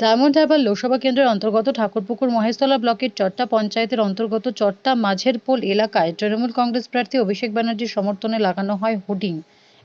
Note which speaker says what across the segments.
Speaker 1: Diamond Harbour Lok Sabha কেন্দ্রের অন্তর্গত ঠাকুরপুকুর মহেশতলা ব্লকের চট্টা পঞ্চায়েতের অন্তর্গত চট্টা মাঝের পোল এলাকায় তৃণমূল কংগ্রেস প্রার্থী অভিষেক ব্যানার্জির সমর্থনে লাগানো হয় হোর্ডিং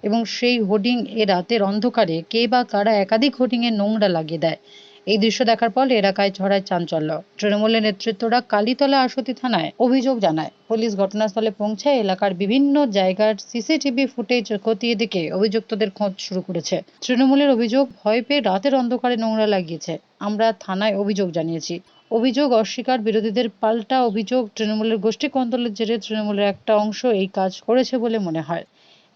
Speaker 1: এবং সেই হোর্ডিং এ রাতের অন্ধকারে কে বা কারা একাধিক হোর্ডিংয়ে নোংরা লাগিয়ে দেয়। এই দৃশ্য দেখার পর এলাকায় ছড়ায় চাঞ্চল্য। তৃণমূলের নেতৃত্বরা কালীতলা আসতি থানায় অভিযোগ জানায়। পুলিশ ঘটনাস্থলে পৌঁছায় এলাকার বিভিন্ন জায়গার সিসিটিভি ফুটেজ খতিয়ে দেখে অভিযুক্তদের খোঁজ শুরু করেছে। তৃণমূলের অভিযোগ, ভয় পেয়ে রাতের অন্ধকারে নোংরা লাগিয়েছে। আমরা থানায় অভিযোগ জানিয়েছি। অভিযোগ অস্বীকার বিরোধীদের পাল্টা অভিযোগ তৃণমূলের গোষ্ঠী কন্দলের জেরে তৃণমূলের একটা অংশ এই কাজ করেছে বলে মনে হয়।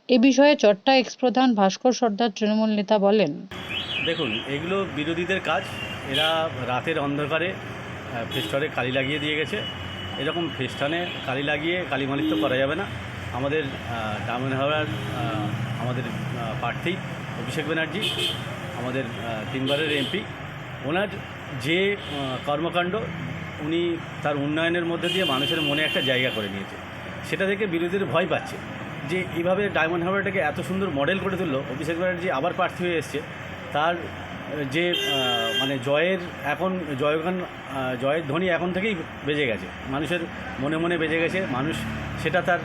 Speaker 1: এ বিষয়ে চট্টা এক্স প্রধান ভাস্কর সর্দার তৃণমূল নেতা বলেন
Speaker 2: দেখুন এগুলো বিরোধীদের কাজ। এরা রাতের অন্ধকারে আহ, ফেস্টনে কালি লাগিয়ে দিয়ে গেছে। এরকম ফেস্টানে কালি লাগিয়ে কালিমালিত্য করা যাবে না। আমাদের ডায়মন্ড হাওড়ার আমাদের প্রার্থী অভিষেক ব্যানার্জি আমাদের তিনবারের এমপি। ওনার যে কর্মকাণ্ড উনি তার উন্নয়নের মধ্যে দিয়ে মানুষের মনে একটা জায়গা করে নিয়েছে। সেটা থেকে বিরোধীদের ভয় পাচ্ছে। যে এইভাবে ডায়মন্ড হারবারটাকে এত সুন্দর মডেল করে তুললো অভিষেক ব্যানার্জি আবার প্রার্থী হয়ে এসছে। তার যে মানে জয়ের এখন জয়গান জয়ের ধ্বনি এখন থেকেই বেজে গেছে। মানুষের মনে মনে বেজে গেছে। মানুষ সেটা তার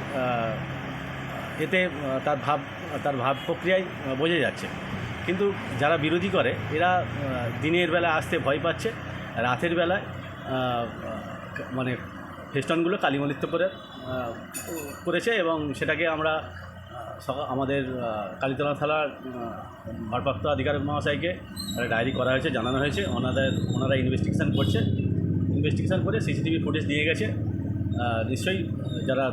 Speaker 2: এতে তার ভাব তার ভাব প্রক্রিয়ায় বোঝা যাচ্ছে। কিন্তু যারা বিরোধী করে, এরা দিনের বেলা আসতে ভয় পাচ্ছে। রাতের বেলায় মানে ফেস্টনগুলো কালিমলিত্য করে করেছে এবং সেটাকে আমরা আমাদের কালীতলা থানার ভারপ্রাপ্ত আধিকারিক মহাশয়কে একটা ডায়েরি করা হয়েছে জানানো হয়েছে। ওনাদের ওনারা ইনভেস্টিগেশন করছে। ইনভেস্টিগেশন করে সিসিটিভি ফুটেজ দিয়ে গেছে। নিশ্চয়ই যারা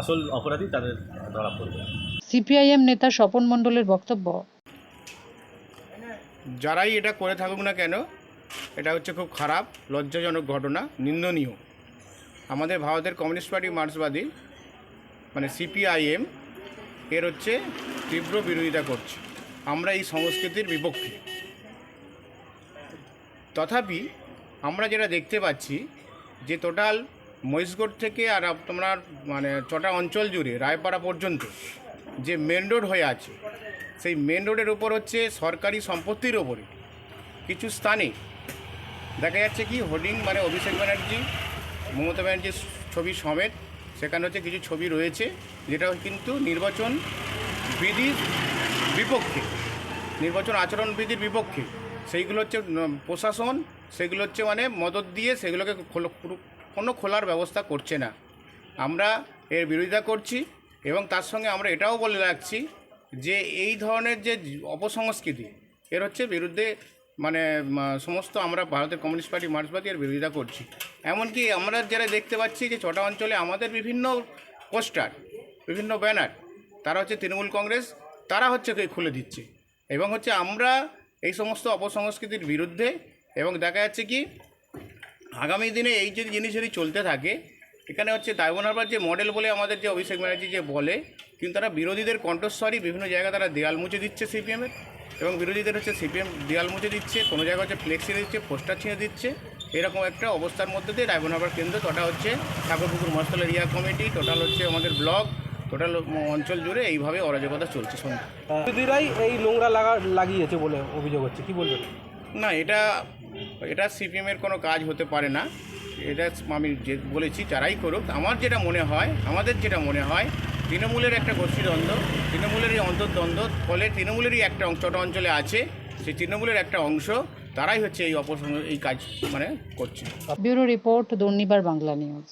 Speaker 2: আসল অপরাধী তাদের ধরা পড়বে।
Speaker 1: সিপিআইএম নেতা স্বপন মণ্ডলের বক্তব্য।
Speaker 3: যারাই এটা করে থাকুক না কেন এটা হচ্ছে খুব খারাপ লজ্জাজনক ঘটনা নিন্দনীয়। আমাদের ভারতের কমিউনিস্ট পার্টি মার্ক্সবাদী মানে সিপিআইএম এর হচ্ছে তীব্র বিরোধিতা করছে। আমরা এই সংস্কৃতির বিপক্ষে। তথাপি আমরা যেটা দেখতে পাচ্ছি যে টোটাল মহিষগড় থেকে আর তোমার মানে চটা অঞ্চল জুড়ে, রায়পাড়া পর্যন্ত যে মেন রোড হয়ে আছে, সেই মেন রোডের উপর হচ্ছে সরকারি সম্পত্তির ওপরে কিছু স্থানে দেখা যাচ্ছে কি হোর্ডিং মানে অভিষেক ব্যানার্জি, মমতা ব্যানার্জির ছবি সমেত সেখানে হচ্ছে কিছু ছবি রয়েছে, যেটা কিন্তু নির্বাচন বিধির বিপক্ষে, নির্বাচন আচরণ বিধির বিপক্ষে। সেইগুলো হচ্ছে প্রশাসন সেগুলো হচ্ছে মানে মদত দিয়ে সেগুলোকে কোনো খোলার ব্যবস্থা করছে না। আমরা এর বিরোধিতা করছি এবং তার সঙ্গে আমরা এটাও বলে রাখছি যে এই ধরনের যে অপসংস্কৃতি, এর হচ্ছে বিরুদ্ধে মানে সমস্ত আমরা ভারতের কমিউনিস্ট পার্টি মার্ক্সবাদী এর বিরোধিতা করছি। এমনকি আমরা যারা দেখতে পাচ্ছি যে ছটা অঞ্চলে আমাদের বিভিন্ন পোস্টার, বিভিন্ন ব্যানার, তারা হচ্ছে তৃণমূল কংগ্রেস, তারা হচ্ছে খুলে দিচ্ছে। এবং হচ্ছে আমরা এই সমস্ত অপসংস্কৃতির বিরুদ্ধে, এবং দেখা যাচ্ছে কি, আগামী দিনে এই যদি জিনিস যদি চলতে থাকে, এখানে হচ্ছে ডায়মন্ড হারবার যে মডেল বলে আমাদের যে অভিষেক ব্যানার্জি যে বলে, কিন্তু তারা বিরোধীদের কণ্ঠস্বরই বিভিন্ন জায়গায় তারা দেয়াল মুছে দিচ্ছে সিপিএমের। এবং বিরোধীদের হচ্ছে সিপিএম দেয়াল মুছে দিচ্ছে কোনো জায়গায় হচ্ছে ফ্লেক্স ফ্লেক্সি দিচ্ছে পোস্টার ছিঁড়ে দিচ্ছে। এরকম একটা অবস্থার মধ্যে দিয়ে ডায়মন্ড হারবার কেন্দ্র টোটা হচ্ছে ঠাকুরপুকুর মস্তল এরিয়া কমিটি টোটাল হচ্ছে আমাদের ব্লক টোটাল অঞ্চল জুড়ে এইভাবে অরাজকতা চলছে সন্ধ্যা।
Speaker 4: বিরোধীরাই এই নোংরা লাগা লাগিয়েছে বলে অভিযোগ হচ্ছে কি বলবেন?
Speaker 3: না এটা এটা সিপিএমের কোনো কাজ হতে পারে না। এটা আমি যে বলেছি যারাই করুক আমার যেটা মনে হয় আমাদের যেটা মনে হয় তৃণমূলের একটা গোষ্ঠীদ্বন্দ্ব, তৃণমূলেরই অন্তর্দ্বন্দ্ব, ফলে তৃণমূলেরই একটা অংশ, ছোটো অঞ্চলে আছে সেই তৃণমূলের একটা অংশ, তারাই হচ্ছে এই অপসং এই কাজ মানে করছে।
Speaker 1: Bureau report Durnibar Bangla news.